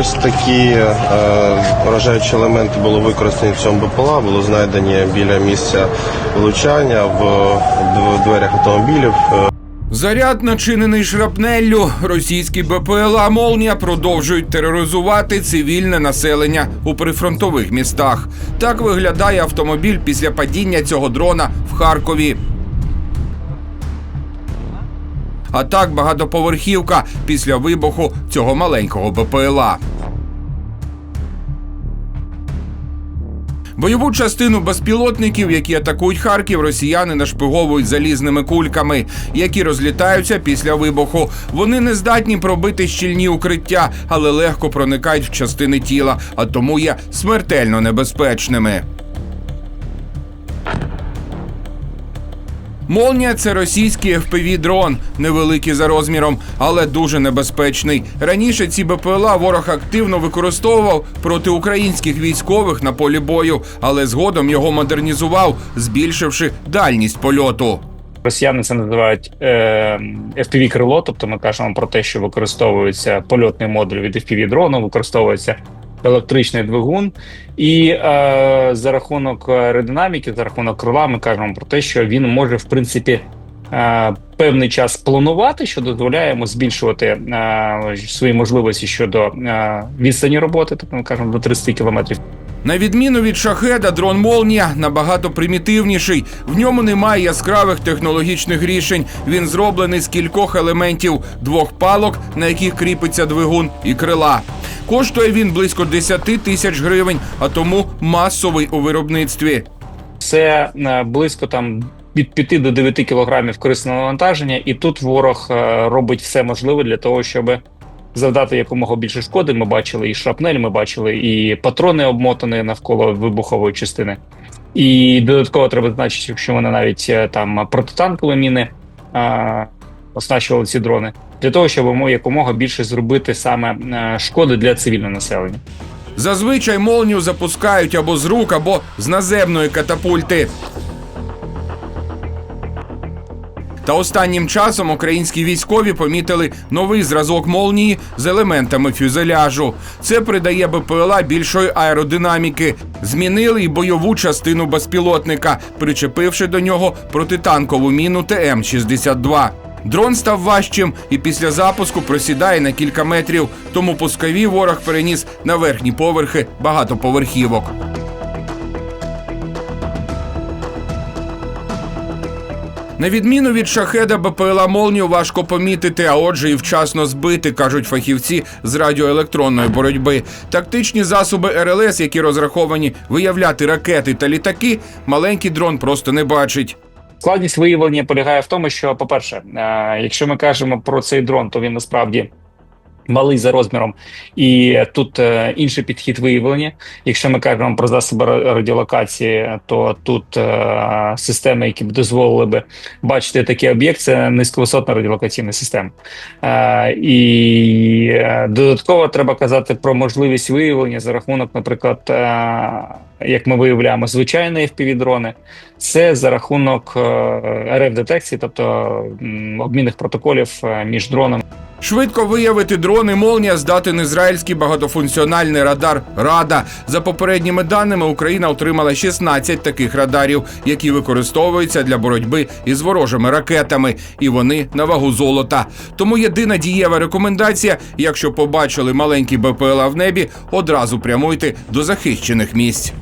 Ось такі е, вражаючі елементи були використані в цьому БПЛА, були знайдені біля місця влучання в, в дверях автомобілів. Е, Заряд, начинений шрапнеллю, російські БПЛА Молнія продовжують тероризувати цивільне населення у прифронтових містах. Так виглядає автомобіль після падіння цього дрона в Харкові. А так багатоповерхівка після вибуху цього маленького БПЛА. Бойову частину безпілотників, які атакують Харків, росіяни нашпиговують залізними кульками, які розлітаються після вибуху. Вони не здатні пробити щільні укриття, але легко проникають в частини тіла, а тому є смертельно небезпечними. Молнія це російський fpv дрон, невеликий за розміром, але дуже небезпечний. Раніше ці БПЛА ворог активно використовував проти українських військових на полі бою, але згодом його модернізував, збільшивши дальність польоту. Росіяни це називають е, fpv крило тобто ми кажемо про те, що використовується польотний модуль від fpv дрону, використовується електричний двигун, і е, за рахунок аеродинаміки, за рахунок крила, ми кажемо про те, що він може в принципі. е, Певний час планувати, що дозволяє йому збільшувати е, свої можливості щодо е, відстані роботи, тобто ми кажемо до 30 кілометрів. На відміну від шахеда, дрон Молнія набагато примітивніший. В ньому немає яскравих технологічних рішень. Він зроблений з кількох елементів: двох палок, на яких кріпиться двигун, і крила. Коштує він близько 10 тисяч гривень, а тому масовий у виробництві. це е, близько там від 5 до 9 кілограмів корисного навантаження, і тут ворог е, робить все можливе для того, щоб завдати якомога більше шкоди. Ми бачили і шрапнель, ми бачили і патрони обмотані навколо вибухової частини. І додатково треба значити, що вони навіть е, там протитанкові міни е, оснащували ці дрони для того, щоб якомога більше зробити саме е, шкоди для цивільного населення. Зазвичай молнію запускають або з рук, або з наземної катапульти. Та останнім часом українські військові помітили новий зразок молнії з елементами фюзеляжу. Це придає БПЛА більшої аеродинаміки. Змінили й бойову частину безпілотника, причепивши до нього протитанкову міну ТМ-62. Дрон став важчим і після запуску просідає на кілька метрів, тому пускові ворог переніс на верхні поверхи багатоповерхівок. На відміну від шахеда, БПЛА Молнію важко помітити, а отже, і вчасно збити, кажуть фахівці з радіоелектронної боротьби. Тактичні засоби РЛС, які розраховані виявляти ракети та літаки, маленький дрон просто не бачить. Складність виявлення полягає в тому, що, по-перше, е, якщо ми кажемо про цей дрон, то він насправді малий за розміром, і тут е, інший підхід виявлення. Якщо ми кажемо про засоби радіолокації, то тут е, системи, які б дозволили би бачити такий об'єкт, це низьковисотна радіолокаційна система. Е, І додатково треба казати про можливість виявлення за рахунок, наприклад, як ми виявляємо звичайні FPV-дрони, це за рахунок РФ детекції, тобто обмінних протоколів між дронами. Швидко виявити дрони Молнія здатен ізраїльський багатофункціональний радар Рада. За попередніми даними, Україна отримала 16 таких радарів, які використовуються для боротьби із ворожими ракетами, і вони на вагу золота. Тому єдина дієва рекомендація: якщо побачили маленький БПЛА в небі, одразу прямуйте до захищених місць.